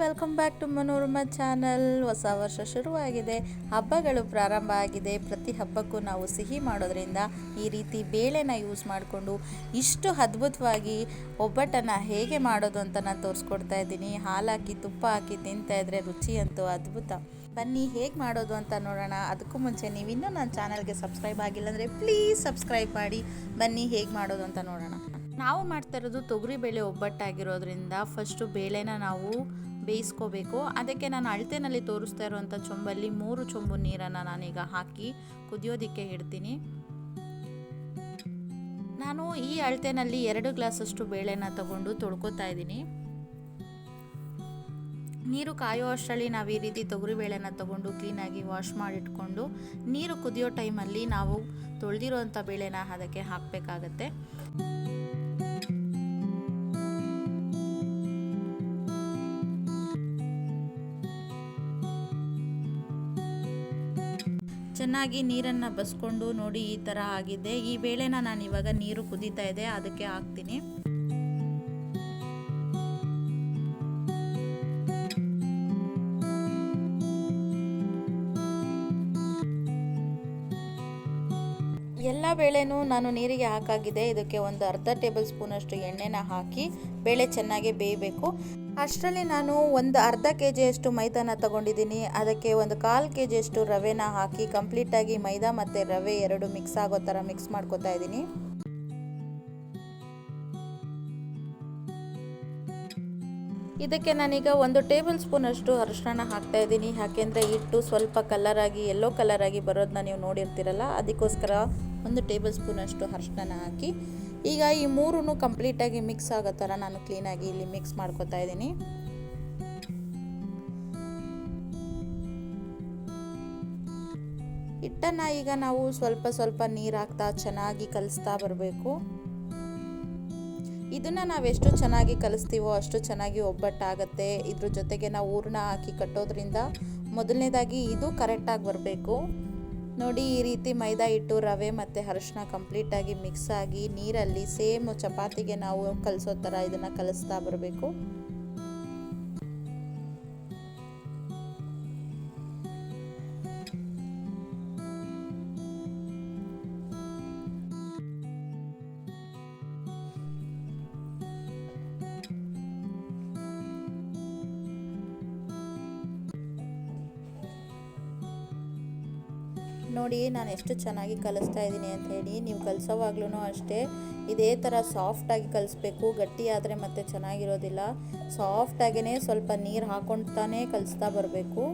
Welcome back to Manorama channel. ಹೊಸ ವರ್ಷ ಶುರುವಾಗಿದೆ. ಹಬ್ಬಗಳು ಪ್ರಾರಂಭ ಆಗಿದೆ. ಪ್ರತಿ ಹಬ್ಬಕ್ಕೂ ನಾವು ಸಿಹಿ ಮಾಡೋದ್ರಿಂದ ಈ ರೀತಿ ಬೇಳೆನ ಯೂಸ್ ಮಾಡಿಕೊಂಡು ಇಷ್ಟು ಅದ್ಭುತವಾಗಿ ಒಬ್ಬಟ್ಟನ್ನು ಹೇಗೆ ಮಾಡೋದು ಅಂತ ನಾನು ತೋರಿಸ್ಕೊಡ್ತಾ ಇದ್ದೀನಿ. ಹಾಲಾಕಿ, ತುಪ್ಪ ಹಾಕಿ ತಿಂತಾ ಇದ್ರೆ ರುಚಿ ಅಂತೂ ಅದ್ಭುತ. ಬನ್ನಿ, ಹೇಗೆ ಮಾಡೋದು ಅಂತ ನೋಡೋಣ. ಅದಕ್ಕೂ ಮುಂಚೆ ನೀವು ಇನ್ನೂ ನನ್ನ ಚಾನಲ್ಗೆ ಸಬ್ಸ್ಕ್ರೈಬ್ ಆಗಿಲ್ಲ ಅಂದರೆ ಪ್ಲೀಸ್ ಸಬ್ಸ್ಕ್ರೈಬ್ ಮಾಡಿ. ಬನ್ನಿ, ಹೇಗೆ ಮಾಡೋದು ಅಂತ ನೋಡೋಣ. ನಾವು ಮಾಡ್ತಾ ಇರೋದು ತೊಗರಿಬೇಳೆ ಒಬ್ಬಟ್ಟಾಗಿರೋದ್ರಿಂದ ಫಸ್ಟು ಬೇಳೆನ ನಾವು ಬೇಯಿಸ್ಕೋಬೇಕು. ಅದಕ್ಕೆ ನಾನು ಅಳತೆನಲ್ಲಿ ತೋರಿಸ್ತಾ ಇರುವಂಥ ಚೊಂಬಲ್ಲಿ ಮೂರು ಚೊಂಬು ನೀರನ್ನು ನಾನೀಗ ಹಾಕಿ ಕುದಿಯೋದಕ್ಕೆ ಇಡ್ತೀನಿ. ನಾನು ಈ ಅಳತೆನಲ್ಲಿ ಎರಡು ಗ್ಲಾಸಷ್ಟು ಬೇಳೆನ ತಗೊಂಡು ತೊಳ್ಕೊತಾ ಇದ್ದೀನಿ. ನೀರು ಕಾಯೋ ಅಷ್ಟರಲ್ಲಿ ನಾವು ಈ ರೀತಿ ತೊಗರಿಬೇಳೆನ ತಗೊಂಡು ಕ್ಲೀನಾಗಿ ವಾಶ್ ಮಾಡಿಟ್ಕೊಂಡು ನೀರು ಕುದಿಯೋ ಟೈಮಲ್ಲಿ ನಾವು ತೊಳೆದಿರೋಂಥ ಬೇಳೆನ ಅದಕ್ಕೆ ಹಾಕಬೇಕಾಗತ್ತೆ. ಚೆನ್ನಾಗಿ ನೀರನ್ನು ಬಸ್ಕೊಂಡು ನೋಡಿ ಈ ಥರ ಆಗಿದೆ. ಈ ಬೇಳೆನ ನಾನು ಇವಾಗ ನೀರು ಕುದೀತಾ ಇದೆ, ಅದಕ್ಕೆ ಹಾಕ್ತೀನಿ. ಎಲ್ಲ ಬೇಳೆನೂ ನಾನು ನೀರಿಗೆ ಹಾಕಾಗಿದೆ. ಇದಕ್ಕೆ ಒಂದು ಅರ್ಧ ಟೇಬಲ್ ಸ್ಪೂನಷ್ಟು ಎಣ್ಣೆನ ಹಾಕಿ, ಬೇಳೆ ಚೆನ್ನಾಗಿ ಬೇಯಬೇಕು. ಅಷ್ಟರಲ್ಲಿ ನಾನು ಒಂದು ಅರ್ಧ ಕೆ ಜಿಯಷ್ಟು ಮೈದಾನ ತಗೊಂಡಿದ್ದೀನಿ. ಅದಕ್ಕೆ ಒಂದು ಕಾಲು ಕೆ ಜಿಯಷ್ಟು ರವೆನ ಹಾಕಿ ಕಂಪ್ಲೀಟಾಗಿ ಮೈದಾ ಮತ್ತು ರವೆ ಎರಡು ಮಿಕ್ಸ್ ಆಗೋ ಥರ ಮಿಕ್ಸ್ ಮಾಡ್ಕೊತಾ ಇದ್ದೀನಿ. ಇದಕ್ಕೆ ನಾನೀಗ ಒಂದು ಟೇಬಲ್ ಸ್ಪೂನಷ್ಟು ಅರಿಶಿಣ ಹಾಕ್ತಾ ಇದ್ದೀನಿ. ಯಾಕೆಂದರೆ ಹಿಟ್ಟು ಸ್ವಲ್ಪ ಕಲರಾಗಿ ಎಲ್ಲೋ ಕಲರ್ ಆಗಿ ಬರೋದನ್ನ ನೀವು ನೋಡಿರ್ತೀರಲ್ಲ, ಅದಕ್ಕೋಸ್ಕರ ಒಂದು ಟೇಬಲ್ ಸ್ಪೂನಷ್ಟು ಅರಿಶಿಣ ಹಾಕಿ ಈಗ ಈ ಮೂರೂ ಕಂಪ್ಲೀಟಾಗಿ ಮಿಕ್ಸ್ ಆಗೋ ಥರ ನಾನು ಕ್ಲೀನಾಗಿ ಇಲ್ಲಿ ಮಿಕ್ಸ್ ಮಾಡ್ಕೊತಾ ಇದ್ದೀನಿ. ಹಿಟ್ಟನ್ನು ಈಗ ನಾವು ಸ್ವಲ್ಪ ಸ್ವಲ್ಪ ನೀರು ಹಾಕ್ತಾ ಚೆನ್ನಾಗಿ ಕಲಿಸ್ತಾ ಬರಬೇಕು. ಇದನ್ನು ನಾವೆಷ್ಟು ಚೆನ್ನಾಗಿ ಕಲಿಸ್ತೀವೋ ಅಷ್ಟು ಚೆನ್ನಾಗಿ ಒಬ್ಬಟ್ಟಾಗತ್ತೆ. ಇದ್ರ ಜೊತೆಗೆ ನಾವು ಹೂರ್ಣ ಹಾಕಿ ಕಟ್ಟೋದ್ರಿಂದ ಮೊದಲನೇದಾಗಿ ಇದು ಕರೆಕ್ಟಾಗಿ ಬರಬೇಕು. ನೋಡಿ, ಈ ರೀತಿ ಮೈದಾ ಹಿಟ್ಟು, ರವೆ ಮತ್ತು ಅರಶಿನ ಕಂಪ್ಲೀಟಾಗಿ ಮಿಕ್ಸ್ ಆಗಿ ನೀರಲ್ಲಿ ಸೇಮ್ ಚಪಾತಿಗೆ ನಾವು ಕಲಿಸೋ ಥರ ಇದನ್ನು ಕಲಿಸ್ತಾ ಬರಬೇಕು. ನೋಡಿ, ನಾನು ಎಷ್ಟು ಚೆನ್ನಾಗಿ ಕಲಿಸ್ತಾ ಇದ್ದೀನಿ ಅಂತ ಹೇಳಿ, ನೀವು ಕಲಿಸೋವಾಗ್ಲೂ ಅಷ್ಟೇ, ಇದೇ ಥರ ಸಾಫ್ಟಾಗಿ ಕಲಿಸ್ಬೇಕು, ಗಟ್ಟಿ ಆದರೆ ಮತ್ತೆ ಚೆನ್ನಾಗಿರೋದಿಲ್ಲ. ಸಾಫ್ಟಾಗೇ ಸ್ವಲ್ಪ ನೀರು ಹಾಕ್ಕೊಳ್ತಾನೆ ಕಲಿಸ್ತಾ ಬರಬೇಕು.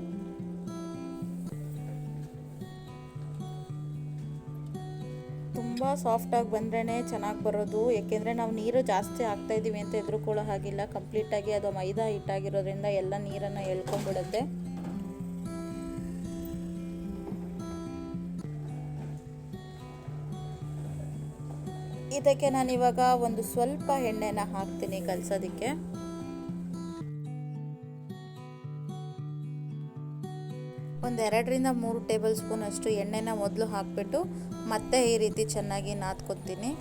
ತುಂಬ ಸಾಫ್ಟಾಗಿ ಬಂದ್ರೇ ಚೆನ್ನಾಗಿ ಬರೋದು. ಏಕೆಂದರೆ ನಾವು ನೀರು ಜಾಸ್ತಿ ಹಾಕ್ತಾ ಇದ್ದೀವಿ ಅಂತ ಎದುರುಕೊಳ್ಳೋ ಹಾಗಿಲ್ಲ. ಕಂಪ್ಲೀಟಾಗಿ ಅದು ಮೈದಾ ಹಿಟ್ಟಾಗಿರೋದ್ರಿಂದ ಎಲ್ಲ ನೀರನ್ನು ಎಳ್ಕೊಂಡ್ಬಿಡುತ್ತೆ. ಇದಕ್ಕೆ ನಾನು ಇವಾಗ ಒಂದು ಸ್ವಲ್ಪ ಎಣ್ಣೆನ ಹಾಕ್ತೀನಿ ಕಲಸೋದಕ್ಕೆ. ಒಂದು ಎರಡರಿಂದ ಮೂರು ಟೇಬಲ್ ಸ್ಪೂನ್ ಅಷ್ಟು ಎಣ್ಣೆನ ಮೊದಲು ಹಾಕಿಬಿಟ್ಟು ಮತ್ತೆ ಈ ರೀತಿ ಚೆನ್ನಾಗಿ ನಾದ್ಕೊತೀನಿ.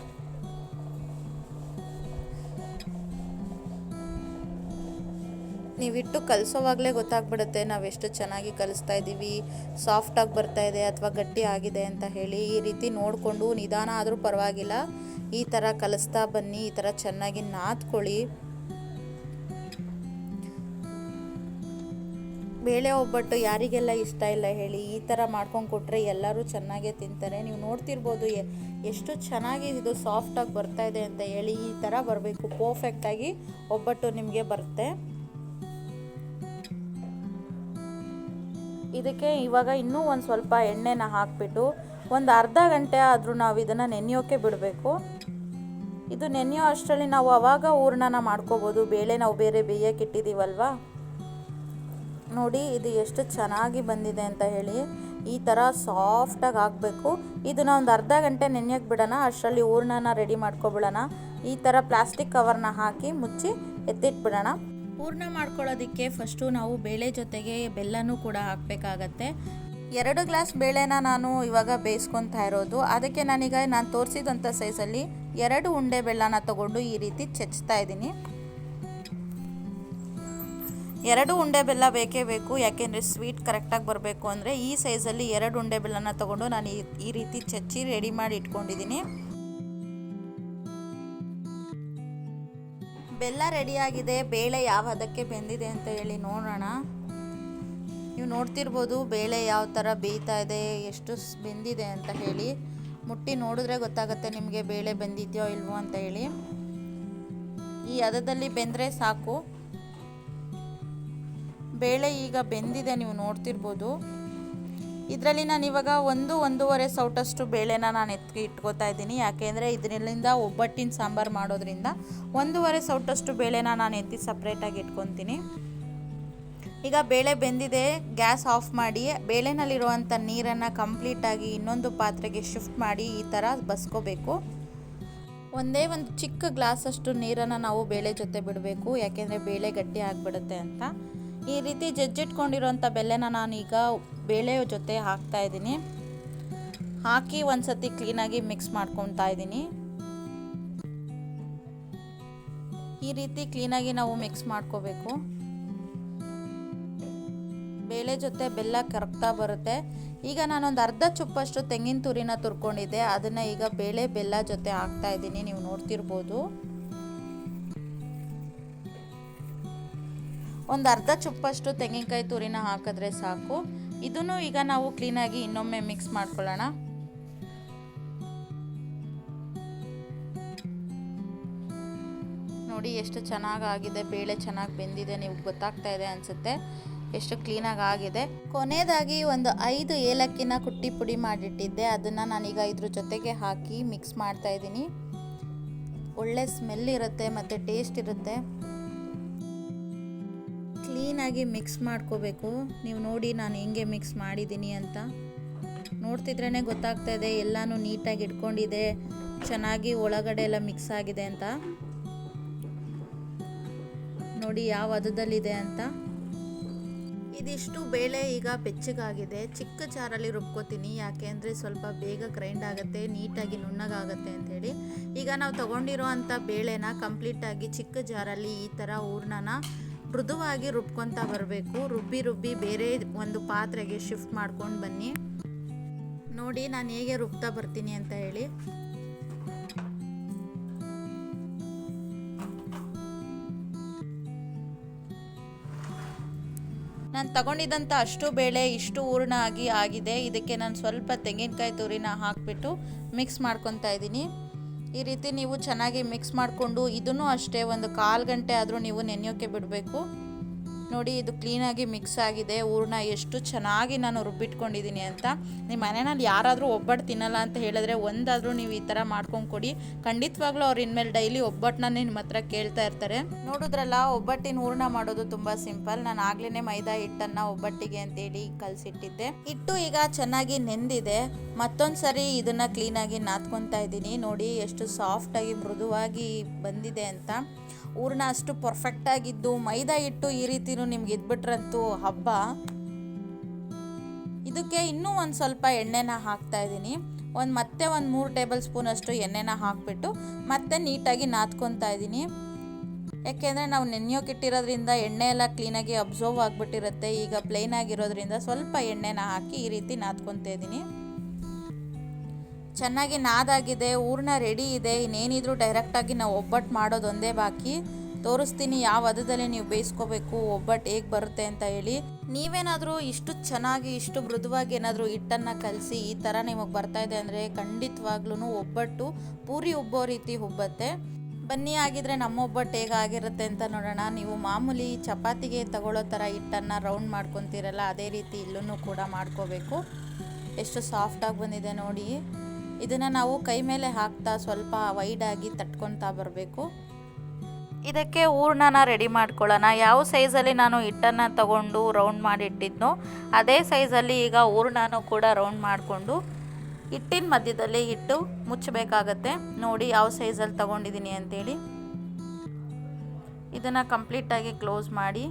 ನೀವಿಟ್ಟು ಕಲಿಸೋವಾಗಲೇ ಗೊತ್ತಾಗ್ಬಿಡುತ್ತೆ ನಾವು ಎಷ್ಟು ಚೆನ್ನಾಗಿ ಕಲಿಸ್ತಾ ಇದ್ದೀವಿ ಸಾಫ್ಟಾಗಿ ಬರ್ತಾ ಇದೆ ಅಥವಾ ಗಟ್ಟಿ ಆಗಿದೆ ಅಂತ ಹೇಳಿ ಈ ರೀತಿ ನೋಡಿಕೊಂಡು ನಿಧಾನ ಆದರೂ ಪರವಾಗಿಲ್ಲ. ಈ ಥರ ಕಲಿಸ್ತಾ ಬನ್ನಿ, ಈ ಥರ ಚೆನ್ನಾಗಿ ನಾದ್ಕೊಳ್ಳಿ. ಬೇಳೆ ಒಬ್ಬಟ್ಟು ಯಾರಿಗೆಲ್ಲ ಇಷ್ಟ ಇಲ್ಲ ಹೇಳಿ, ಈ ಥರ ಮಾಡ್ಕೊಂಡು ಕೊಟ್ಟರೆ ಎಲ್ಲರೂ ಚೆನ್ನಾಗೇ ತಿಂತಾರೆ. ನೀವು ನೋಡ್ತಿರ್ಬೋದು ಎಷ್ಟು ಚೆನ್ನಾಗಿ ಇದು ಸಾಫ್ಟಾಗಿ ಬರ್ತಾ ಇದೆ ಅಂತ ಹೇಳಿ ಈ ಥರ ಬರಬೇಕು. ಪರ್ಫೆಕ್ಟಾಗಿ ಒಬ್ಬಟ್ಟು ನಿಮಗೆ ಬರುತ್ತೆ. ಇದಕ್ಕೆ ಇವಾಗ ಇನ್ನೂ ಒಂದು ಸ್ವಲ್ಪ ಎಣ್ಣೆನ ಹಾಕಿಬಿಟ್ಟು ಒಂದು ಅರ್ಧ ಗಂಟೆ ಆದರೂ ನಾವು ಇದನ್ನು ನೆನೆಯೋಕೆ ಬಿಡಬೇಕು. ಇದು ನೆನೆಯೋ ಅಷ್ಟರಲ್ಲಿ ನಾವು ಅವಾಗ ಹೂರ್ಣನ ಮಾಡ್ಕೋಬೋದು. ಬೇಳೆ ನಾವು ಬೇರೆ ಬೇಯಕ್ಕೆ ಇಟ್ಟಿದ್ದೀವಲ್ವ ನೋಡಿ, ಇದು ಎಷ್ಟು ಚೆನ್ನಾಗಿ ಬಂದಿದೆ ಅಂತ ಹೇಳಿ ಈ ಥರ ಸಾಫ್ಟಾಗಿ ಹಾಕಬೇಕು. ಇದನ್ನ ಒಂದು ಅರ್ಧ ಗಂಟೆ ನೆನೆಯೋಕ್ಕೆ ಬಿಡೋಣ. ಅಷ್ಟರಲ್ಲಿ ಹೂರ್ಣನ ರೆಡಿ ಮಾಡ್ಕೊಬಿಡೋಣ. ಈ ಥರ ಪ್ಲಾಸ್ಟಿಕ್ ಕವರ್ನ ಹಾಕಿ ಮುಚ್ಚಿ ಎತ್ತಿಟ್ಬಿಡೋಣ. ಹೂರ್ಣ ಮಾಡ್ಕೊಳ್ಳೋದಕ್ಕೆ ಫಸ್ಟು ನಾವು ಬೇಳೆ ಜೊತೆಗೆ ಬೆಲ್ಲನೂ ಕೂಡ ಹಾಕಬೇಕಾಗತ್ತೆ. ಎರಡು ಗ್ಲಾಸ್ ಬೇಳೆನ ನಾನು ಇವಾಗ ಬೇಯಿಸ್ಕೊತಾ ಇರೋದು. ಅದಕ್ಕೆ ನಾನೀಗ ನಾನು ತೋರಿಸಿದಂಥ ಸೈಜಲ್ಲಿ ಎರಡು ಉಂಡೆ ಬೆಲ್ಲನ ತಗೊಂಡು ಈ ರೀತಿ ಚೆಚ್ತಾ ಇದ್ದೀನಿ. ಎರಡು ಉಂಡೆ ಬೆಲ್ಲ ಬೇಕೇ ಬೇಕು, ಯಾಕೆಂದರೆ ಸ್ವೀಟ್ ಕರೆಕ್ಟಾಗಿ ಬರಬೇಕು ಅಂದರೆ ಈ ಸೈಜಲ್ಲಿ ಎರಡು ಉಂಡೆ ಬೆಲ್ಲನ ತಗೊಂಡು ನಾನು ಈ ರೀತಿ ಚಚ್ಚಿ ರೆಡಿ ಮಾಡಿ ಇಟ್ಕೊಂಡಿದ್ದೀನಿ. ಬೆಲ್ಲ ರೆಡಿಯಾಗಿದೆ ಬೇಳೆ ಯಾವ ಹದಕ್ಕೆ ಬೆಂದಿದೆ ಅಂತ ಹೇಳಿ ನೋಡೋಣ. ನೀವು ನೋಡ್ತಿರ್ಬೋದು, ಬೇಳೆ ಯಾವ ಥರ ಬೇಯ್ತಾ ಇದೆ, ಎಷ್ಟು ಬೆಂದಿದೆ ಅಂತ ಹೇಳಿ. ಮುಟ್ಟಿ ನೋಡಿದ್ರೆ ಗೊತ್ತಾಗುತ್ತೆ ನಿಮಗೆ ಬೇಳೆ ಬೆಂದಿದೆಯೋ ಇಲ್ವೋ ಅಂತ ಹೇಳಿ. ಈ ಹದದಲ್ಲಿ ಬೆಂದರೆ ಸಾಕು. ಬೇಳೆ ಈಗ ಬೆಂದಿದೆ, ನೀವು ನೋಡ್ತಿರ್ಬೋದು. ಇದರಲ್ಲಿ ನಾನು ಇವಾಗ ಒಂದು ಒಂದೂವರೆ ಸೌಟಷ್ಟು ಬೇಳೆನ ನಾನು ಎತ್ತಿ ಇಟ್ಕೋತಾ ಇದ್ದೀನಿ. ಯಾಕೆಂದರೆ ಇದರಿಂದ ಒಬ್ಬಟ್ಟಿನ ಸಾಂಬಾರು ಮಾಡೋದ್ರಿಂದ ಒಂದೂವರೆ ಸೌಟಷ್ಟು ಬೇಳೆನ ನಾನು ಎತ್ತಿ ಸಪ್ರೇಟಾಗಿ ಇಟ್ಕೊತೀನಿ. ಈಗ ಬೇಳೆ ಬೆಂದಿದೆ, ಗ್ಯಾಸ್ ಆಫ್ ಮಾಡಿ, ಬೇಳೆನಲ್ಲಿರುವಂಥ ನೀರನ್ನು ಕಂಪ್ಲೀಟಾಗಿ ಇನ್ನೊಂದು ಪಾತ್ರೆಗೆ ಶಿಫ್ಟ್ ಮಾಡಿ ಈ ಥರ ಬಸ್ಕೋಬೇಕು. ಒಂದೇ ಒಂದು ಚಿಕ್ಕ ಗ್ಲಾಸಷ್ಟು ನೀರನ್ನು ನಾವು ಬೇಳೆ ಜೊತೆ ಬಿಡಬೇಕು, ಯಾಕೆಂದರೆ ಬೇಳೆ ಗಟ್ಟಿ ಆಗಿಬಿಡುತ್ತೆ ಅಂತ. ಈ ರೀತಿ ಜಜ್ಜಿಟ್ಕೊಂಡಿರುವಂಥ ಬೆಲೆನ ನಾನೀಗ ಬೇಳೆ ಜೊತೆ ಹಾಕ್ತಾ ಇದ್ದೀನಿ. ಹಾಕಿ ಒಂದು ಸತಿ ಕ್ಲೀನಾಗಿ ಮಿಕ್ಸ್ ಮಾಡ್ಕೊತಾ ಇದ್ದೀನಿ. ಈ ರೀತಿ ಕ್ಲೀನಾಗಿ ನಾವು ಮಿಕ್ಸ್ ಮಾಡ್ಕೋಬೇಕು. ಬೇಳೆ ಜೊತೆ ಬೆಲ್ಲ ಕರಗ್ತಾ ಬರುತ್ತೆ. ಈಗ ನಾನೊಂದು ಅರ್ಧ ಚುಪ್ಪಷ್ಟು ತೆಂಗಿನ ತುರಿನ ತುರ್ಕೊಂಡಿದ್ದೆ. ಅದನ್ನು ಈಗ ಬೇಳೆ ಬೆಲ್ಲ ಜೊತೆ ಹಾಕ್ತಾ ಇದ್ದೀನಿ. ನೀವು ನೋಡ್ತಿರ್ಬೋದು. ಒಂದು ಅರ್ಧ ಚುಪ್ಪಷ್ಟು ತೆಂಗಿನಕಾಯಿ ತುರಿನ ಹಾಕಿದ್ರೆ ಸಾಕು. ಇದನ್ನು ಈಗ ನಾವು ಕ್ಲೀನಾಗಿ ಇನ್ನೊಮ್ಮೆ ಮಿಕ್ಸ್ ಮಾಡ್ಕೊಳ್ಳೋಣ. ನೋಡಿ, ಎಷ್ಟು ಚೆನ್ನಾಗಿ ಆಗಿದೆ ಬೇಳೆ ಚೆನ್ನಾಗಿ ಬೆಂದಿದೆ. ನಿಮ್ಗೆ ಗೊತ್ತಾಗ್ತಾ ಇದೆ ಅನಿಸುತ್ತೆ. ಎಷ್ಟು ಕ್ಲೀನಾಗಿ ಆಗಿದೆ. ಕೊನೆಯದಾಗಿ ಒಂದು ಐದು ಏಲಕ್ಕಿನ ಕುಟ್ಟಿ ಪುಡಿ ಮಾಡಿಟ್ಟಿದ್ದೆ. ಅದನ್ನು ನಾನೀಗ ಇದ್ರ ಜೊತೆಗೆ ಹಾಕಿ ಮಿಕ್ಸ್ ಮಾಡ್ತಾ ಇದ್ದೀನಿ. ಒಳ್ಳೆ ಸ್ಮೆಲ್ ಇರುತ್ತೆ ಮತ್ತು ಟೇಸ್ಟ್ ಇರುತ್ತೆ. ಕ್ಲೀನಾಗಿ ಮಿಕ್ಸ್ ಮಾಡ್ಕೋಬೇಕು. ನೀವು ನೋಡಿ ನಾನು ಹೆಂಗೆ ಮಿಕ್ಸ್ ಮಾಡಿದ್ದೀನಿ ಅಂತ. ನೋಡ್ತಿದ್ರೇ ಗೊತ್ತಾಗ್ತಾ ಇದೆ, ಎಲ್ಲನೂ ನೀಟಾಗಿ ಇಟ್ಕೊಂಡಿದೆ. ಚೆನ್ನಾಗಿ ಒಳಗಡೆ ಎಲ್ಲ ಮಿಕ್ಸ್ ಆಗಿದೆ ಅಂತ. ನೋಡಿ ಯಾವ ಹದದಲ್ಲಿದೆ ಅಂತ. ಇದಿಷ್ಟು ಬೇಳೆ ಈಗ ಬೆಚ್ಚಗಾಗಿದೆ. ಚಿಕ್ಕ ಜಾರಲ್ಲಿ ರುಬ್ಕೋತೀನಿ. ಯಾಕೆ ಅಂದರೆ ಸ್ವಲ್ಪ ಬೇಗ ಗ್ರೈಂಡ್ ಆಗುತ್ತೆ, ನೀಟಾಗಿ ನುಣ್ಣಗಾಗುತ್ತೆ ಅಂಥೇಳಿ ಈಗ ನಾವು ತಗೊಂಡಿರೋ ಅಂಥ ಬೇಳೆನ ಕಂಪ್ಲೀಟಾಗಿ ಚಿಕ್ಕ ಜಾರಲ್ಲಿ ಈ ಥರ ಹೂರ್ಣನ ಮೃದುವಾಗಿ ರುಬ್ಕೊತಾ ಬರಬೇಕು. ರುಬ್ಬಿ ರುಬ್ಬಿ ಬೇರೆ ಒಂದು ಪಾತ್ರೆಗೆ ಶಿಫ್ಟ್ ಮಾಡ್ಕೊಂಡು ಬನ್ನಿ. ನೋಡಿ ನಾನು ಹೇಗೆ ರುಬ್ತಾ ಬರ್ತೀನಿ ಅಂತ ಹೇಳಿ. ನಾನು ತಗೊಂಡಿದ್ದಂಥ ಅಷ್ಟು ಬೇಳೆ, ಇಷ್ಟು ಹೂರ್ಣ ಆಗಿ ಆಗಿದೆ. ಇದಕ್ಕೆ ನಾನು ಸ್ವಲ್ಪ ತೆಂಗಿನಕಾಯಿ ತುರಿನ ಹಾಕಿಬಿಟ್ಟು ಮಿಕ್ಸ್ ಮಾಡ್ಕೊತಾ ಇದ್ದೀನಿ. ಈ ರೀತಿ ನೀವು ಚೆನ್ನಾಗಿ ಮಿಕ್ಸ್ ಮಾಡಿಕೊಂಡು, ಇದನ್ನು ಅಷ್ಟೇ ಒಂದು ಕಾಲು ಗಂಟೆ ಆದರೂ ನೀವು ನೆನೆಯೋಕ್ಕೆ ಬಿಡಬೇಕು. ನೋಡಿ, ಇದು ಕ್ಲೀನಾಗಿ ಮಿಕ್ಸ್ ಆಗಿದೆ. ಹೂರ್ಣ ಎಷ್ಟು ಚೆನ್ನಾಗಿ ನಾನು ರುಬ್ಬಿಟ್ಕೊಂಡಿದ್ದೀನಿ ಅಂತ. ನಿಮ್ಮ ಮನೆಯಲ್ಲಿ ಯಾರಾದರೂ ಒಬ್ಬಟ್ಟು ತಿನ್ನಲ್ಲ ಅಂತ ಹೇಳಿದ್ರೆ ಒಂದಾದರೂ ನೀವು ಈ ಥರ ಮಾಡ್ಕೊಂಡು ಕೊಡಿ. ಖಂಡಿತವಾಗ್ಲೂ ಅವ್ರು ಇನ್ಮೇಲೆ ಡೈಲಿ ಒಬ್ಬಟ್ಟನ್ನ ನಿಮ್ಮ ಹತ್ರ ಕೇಳ್ತಾ ಇರ್ತಾರೆ. ನೋಡಿದ್ರಲ್ಲ, ಒಬ್ಬಟ್ಟಿನ ಹೂರ್ಣ ಮಾಡೋದು ತುಂಬ ಸಿಂಪಲ್ ನಾನು ಆಗ್ಲೇ ಮೈದಾ ಹಿಟ್ಟನ್ನು ಒಬ್ಬಟ್ಟಿಗೆ ಅಂತೇಳಿ ಕಲಸಿಟ್ಟಿದ್ದೆ. ಹಿಟ್ಟು ಈಗ ಚೆನ್ನಾಗಿ ನೆಂದಿದೆ. ಮತ್ತೊಂದು ಸರಿ ಇದನ್ನು ಕ್ಲೀನಾಗಿ ನಾದ್ಕೊತಾ ಇದ್ದೀನಿ. ನೋಡಿ, ಎಷ್ಟು ಸಾಫ್ಟಾಗಿ ಮೃದುವಾಗಿ ಬಂದಿದೆ ಅಂತ. ಹೂರ್ಣ ಅಷ್ಟು ಪರ್ಫೆಕ್ಟಾಗಿದ್ದು ಮೈದಾ ಹಿಟ್ಟು ಈ ರೀತಿನೂ ನಿಮ್ಗೆ ಇದ್ಬಿಟ್ರಂತೂ ಹಬ್ಬ. ಇದಕ್ಕೆ ಇನ್ನೂ ಒಂದು ಸ್ವಲ್ಪ ಎಣ್ಣೆನ ಹಾಕ್ತಾ ಇದ್ದೀನಿ. ಒಂದು ಮತ್ತೆ ಒಂದು ಮೂರು ಟೇಬಲ್ ಸ್ಪೂನಷ್ಟು ಎಣ್ಣೆನ ಹಾಕಿಬಿಟ್ಟು ಮತ್ತೆ ನೀಟಾಗಿ ನಾದ್ಕೊತಾ ಇದ್ದೀನಿ. ಯಾಕೆಂದರೆ ನಾವು ನೆನೆಯೋಕಿಟ್ಟಿರೋದ್ರಿಂದ ಎಣ್ಣೆ ಎಲ್ಲ ಕ್ಲೀನಾಗಿ ಅಬ್ಸರ್ವ್ ಆಗಿಬಿಟ್ಟಿರುತ್ತೆ. ಈಗ ಪ್ಲೇನ್ ಆಗಿರೋದ್ರಿಂದ ಸ್ವಲ್ಪ ಎಣ್ಣೆನ ಹಾಕಿ ಈ ರೀತಿ ನಾದ್ಕೊತಾ ಇದ್ದೀನಿ. ಚೆನ್ನಾಗಿ ನಾದಾಗಿದೆ ಹೂರ್ಣ ರೆಡಿ ಇದೆ, ಇನ್ನೇನಿದ್ರು ಡೈರೆಕ್ಟಾಗಿ ನಾವು ಒಬ್ಬಟ್ಟು ಮಾಡೋದೊಂದೇ ಬಾಕಿ. ತೋರಿಸ್ತೀನಿ ಯಾವ ಅದದಲ್ಲಿ ನೀವು ಬೇಯಿಸ್ಕೋಬೇಕು ಒಬ್ಬಟ್ಟು ಹೇಗೆ ಬರುತ್ತೆ ಅಂತ ಹೇಳಿ. ನೀವೇನಾದರೂ ಇಷ್ಟು ಚೆನ್ನಾಗಿ, ಇಷ್ಟು ಮೃದುವಾಗಿ ಏನಾದರೂ ಹಿಟ್ಟನ್ನು ಕಲಸಿ ಈ ಥರ ನಿಮಗೆ ಬರ್ತಾ ಇದೆ ಅಂದರೆ ಖಂಡಿತವಾಗ್ಲೂ ಒಬ್ಬಟ್ಟು ಪೂರಿ ಉಬ್ಬೋ ರೀತಿ ಉಬ್ಬತ್ತೆ. ಬನ್ನಿ ಆಗಿದ್ರೆ ನಮ್ಮ ಒಬ್ಬಟ್ಟು ಹೇಗೆ ಆಗಿರುತ್ತೆ ಅಂತ ನೋಡೋಣ. ನೀವು ಮಾಮೂಲಿ ಚಪಾತಿಗೆ ತಗೊಳ್ಳೋ ಥರ ಹಿಟ್ಟನ್ನು ರೌಂಡ್ ಮಾಡ್ಕೊತೀರಲ್ಲ, ಅದೇ ರೀತಿ ಇಲ್ಲೂ ಕೂಡ ಮಾಡ್ಕೋಬೇಕು. ಎಷ್ಟು ಸಾಫ್ಟಾಗಿ ಬಂದಿದೆ ನೋಡಿ. ಇದನ್ನು ನಾವು ಕೈ ಮೇಲೆ ಹಾಕ್ತಾ ಸ್ವಲ್ಪ ವೈಡಾಗಿ ತಟ್ಕೊತಾ ಬರಬೇಕು. ಇದಕ್ಕೆ ಹೂರ್ಣನ ರೆಡಿ ಮಾಡ್ಕೊಳ್ಳೋಣ. ಯಾವ ಸೈಜಲ್ಲಿ ನಾನು ಹಿಟ್ಟನ್ನು ತಗೊಂಡು ರೌಂಡ್ ಮಾಡಿ ಇಟ್ಟಿದ್ನೋ ಅದೇ ಸೈಜಲ್ಲಿ ಈಗ ಹೂರ್ಣನೂ ಕೂಡ ರೌಂಡ್ ಮಾಡಿಕೊಂಡು ಹಿಟ್ಟಿನ ಮಧ್ಯದಲ್ಲಿ ಹಿಟ್ಟು ಮುಚ್ಚಬೇಕಾಗತ್ತೆ. ನೋಡಿ ಯಾವ ಸೈಜಲ್ಲಿ ತಗೊಂಡಿದ್ದೀನಿ ಅಂತೇಳಿ. ಇದನ್ನು ಕಂಪ್ಲೀಟಾಗಿ ಕ್ಲೋಸ್ ಮಾಡಿ.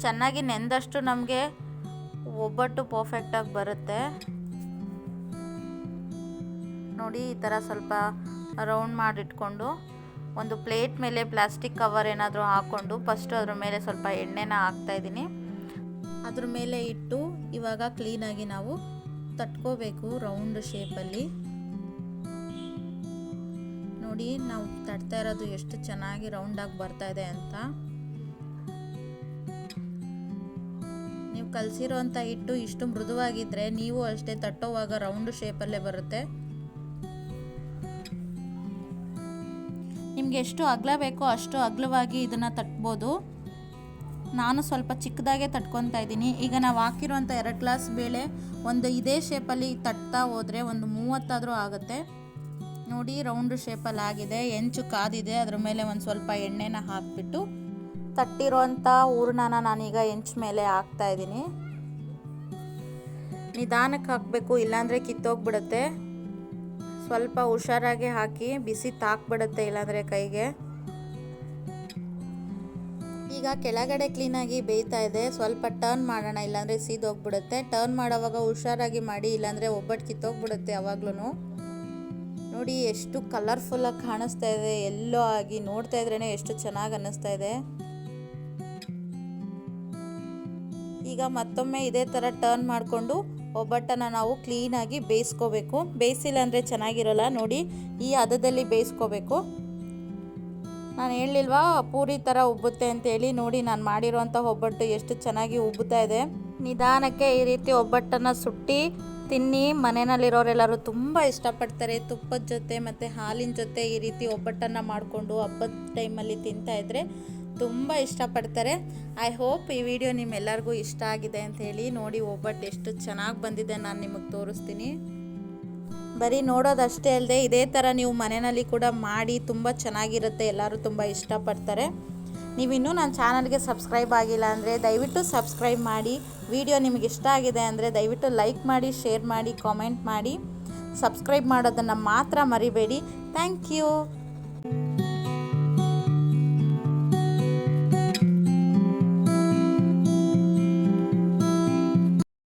ಚೆನ್ನಾಗಿ ನೆಂದಷ್ಟು ನಮಗೆ ಒಬ್ಬಟ್ಟು ಪರ್ಫೆಕ್ಟಾಗಿ ಬರುತ್ತೆ. ನೋಡಿ, ಈ ಥರ ಸ್ವಲ್ಪ ರೌಂಡ್ ಮಾಡಿಟ್ಕೊಂಡು ಒಂದು ಪ್ಲೇಟ್ ಮೇಲೆ ಪ್ಲಾಸ್ಟಿಕ್ ಕವರ್ ಏನಾದರೂ ಹಾಕ್ಕೊಂಡು ಫಸ್ಟು ಅದ್ರ ಮೇಲೆ ಸ್ವಲ್ಪ ಎಣ್ಣೆನ ಹಾಕ್ತಾಯಿದ್ದೀನಿ ಅದ್ರ ಮೇಲೆ ಇಟ್ಟು ಇವಾಗ ಕ್ಲೀನಾಗಿ ನಾವು ತಟ್ಕೋಬೇಕು ರೌಂಡ್ ಶೇಪಲ್ಲಿ ನೋಡಿ, ನಾವು ತಟ್ತಾ ಇರೋದು ಎಷ್ಟು ಚೆನ್ನಾಗಿ ರೌಂಡಾಗಿ ಬರ್ತಾ ಇದೆ ಅಂತ. ನೀವು ಕಲಸಿರೋ ಅಂಥ ಹಿಟ್ಟು ಇಷ್ಟು ಮೃದುವಾಗಿದ್ದರೆ ನೀವು ಅಷ್ಟೇ ತಟ್ಟೋವಾಗ ರೌಂಡ್ ಶೇಪಲ್ಲೇ ಬರುತ್ತೆ. ನಿಮಗೆ ಎಷ್ಟು ಅಗಲ ಬೇಕೋ ಅಷ್ಟು ಅಗಲವಾಗಿ ಇದನ್ನು ತಟ್ಬೋದು. ನಾನು ಸ್ವಲ್ಪ ಚಿಕ್ಕದಾಗೆ ತಟ್ಕೊತಾ ಇದ್ದೀನಿ. ಈಗ ನಾವು ಹಾಕಿರುವಂಥ ಎರಡು ಗ್ಲಾಸ್ ಬೇಳೆ ಒಂದು ಇದೇ ಶೇಪಲ್ಲಿ ತಟ್ತಾ ಹೋದರೆ ಒಂದು ಮೂವತ್ತಾದರೂ ಆಗುತ್ತೆ. ನೋಡಿ ರೌಂಡ್ ಶೇಪಲ್ಲಿ ಆಗಿದೆ ಹೆಂಚು ಕಾದಿದೆ. ಅದ್ರ ಮೇಲೆ ಒಂದು ಸ್ವಲ್ಪ ಎಣ್ಣೆನ ಹಾಕಿಬಿಟ್ಟು ತಟ್ಟಿರೋಂಥ ಹೂರ್ಣನ ನಾನೀಗ ಹೆಂಚ್ ಮೇಲೆ ಹಾಕ್ತಾ ಇದ್ದೀನಿ. ನಿಧಾನಕ್ಕೆ ಹಾಕಬೇಕು, ಇಲ್ಲಾಂದರೆ ಕಿತ್ತೋಗ್ಬಿಡುತ್ತೆ. ಸ್ವಲ್ಪ ಹುಷಾರಾಗಿ ಹಾಕಿ, ಬಿಸಿ ತಾಕ್ಬಿಡುತ್ತೆ ಇಲ್ಲಾಂದರೆ ಕೈಗೆ. ಈಗ ಕೆಳಗಡೆ ಕ್ಲೀನಾಗಿ ಬೇಯ್ತಾ ಇದೆ. ಸ್ವಲ್ಪ ಟರ್ನ್ ಮಾಡೋಣ, ಇಲ್ಲಾಂದರೆ ಸೀದೋಗ್ಬಿಡುತ್ತೆ. ಟರ್ನ್ ಮಾಡೋವಾಗ ಹುಷಾರಾಗಿ ಮಾಡಿ, ಇಲ್ಲಾಂದರೆ ಒಬ್ಬಟ್ಟು ಕಿತ್ತೋಗ್ಬಿಡುತ್ತೆ ಯಾವಾಗ್ಲೂ ನೋಡಿ, ಎಷ್ಟು ಕಲರ್ಫುಲ್ಲಾಗಿ ಕಾಣಿಸ್ತಾ ಇದೆ. ಎಲ್ಲೋ ಆಗಿ ನೋಡ್ತಾ ಇದ್ರೇ ಎಷ್ಟು ಚೆನ್ನಾಗಿ ಅನ್ನಿಸ್ತಾ ಇದೆ. ಈಗ ಮತ್ತೊಮ್ಮೆ ಇದೇ ಥರ ಟರ್ನ್ ಮಾಡಿಕೊಂಡು ಒಬ್ಬಟ್ಟನ್ನು ನಾವು ಕ್ಲೀನಾಗಿ ಬೇಯಿಸ್ಕೋಬೇಕು. ಬೇಯಿಸಿಲ್ಲ ಅಂದರೆ ಚೆನ್ನಾಗಿರಲ್ಲ. ನೋಡಿ, ಈ ಹದದಲ್ಲಿ ಬೇಯಿಸ್ಕೋಬೇಕು. ನಾನು ಹೇಳಿಲ್ವಾ, ಪೂರಿ ಥರ ಉಬ್ಬುತ್ತೆ ಅಂತೇಳಿ ನೋಡಿ, ನಾನು ಮಾಡಿರೋಂಥ ಒಬ್ಬಟ್ಟು ಎಷ್ಟು ಚೆನ್ನಾಗಿ ಉಬ್ಬುತ್ತಾ ಇದೆ. ನಿಧಾನಕ್ಕೆ ಈ ರೀತಿ ಒಬ್ಬಟ್ಟನ್ನು ಸುಟ್ಟಿ ತಿನ್ನಿ. ಮನೆಯಲ್ಲಿರೋರೆಲ್ಲರೂ ತುಂಬ ಇಷ್ಟಪಡ್ತಾರೆ. ತುಪ್ಪದ ಜೊತೆ ಮತ್ತು ಹಾಲಿನ ಜೊತೆ ಈ ರೀತಿ ಒಬ್ಬಟ್ಟನ್ನು ಮಾಡಿಕೊಂಡು ಹಬ್ಬದ ಟೈಮಲ್ಲಿ ತಿಂತಾಯಿದ್ರೆ ತುಂಬ ಇಷ್ಟಪಡ್ತಾರೆ. ಐ ಹೋಪ್ ಈ ವಿಡಿಯೋ ನಿಮ್ಮೆಲ್ಲರಿಗೂ ಇಷ್ಟ ಆಗಿದೆ ಅಂತ ಹೇಳಿ ನೋಡಿ ಒಬ್ಬಟ್ಟು ಎಷ್ಟು ಚೆನ್ನಾಗಿ ಬಂದಿದೆ ನಾನು ನಿಮಗೆ ತೋರಿಸ್ತೀನಿ. ಬರೀ ನೋಡೋದಷ್ಟೇ ಅಲ್ಲದೆ ಇದೇ ಥರ ನೀವು ಮನೆಯಲ್ಲಿ ಕೂಡ ಮಾಡಿ ತುಂಬ ಚೆನ್ನಾಗಿರುತ್ತೆ, ಎಲ್ಲರೂ ತುಂಬ ಇಷ್ಟಪಡ್ತಾರೆ. ನೀವಿನ್ನೂ ನನ್ನ ಚಾನಲ್ಗೆ ಸಬ್ಸ್ಕ್ರೈಬ್ ಆಗಿಲ್ಲ ಅಂದರೆ ದಯವಿಟ್ಟು ಸಬ್ಸ್ಕ್ರೈಬ್ ಮಾಡಿ ವಿಡಿಯೋ ನಿಮಗೆ ಇಷ್ಟ ಆಗಿದೆ ಅಂದರೆ ದಯವಿಟ್ಟು ಲೈಕ್ ಮಾಡಿ ಶೇರ್ ಮಾಡಿ ಕಾಮೆಂಟ್ ಮಾಡಿ. ಸಬ್ಸ್ಕ್ರೈಬ್ ಮಾಡೋದನ್ನು ಮಾತ್ರ ಮರಿಬೇಡಿ. Thank you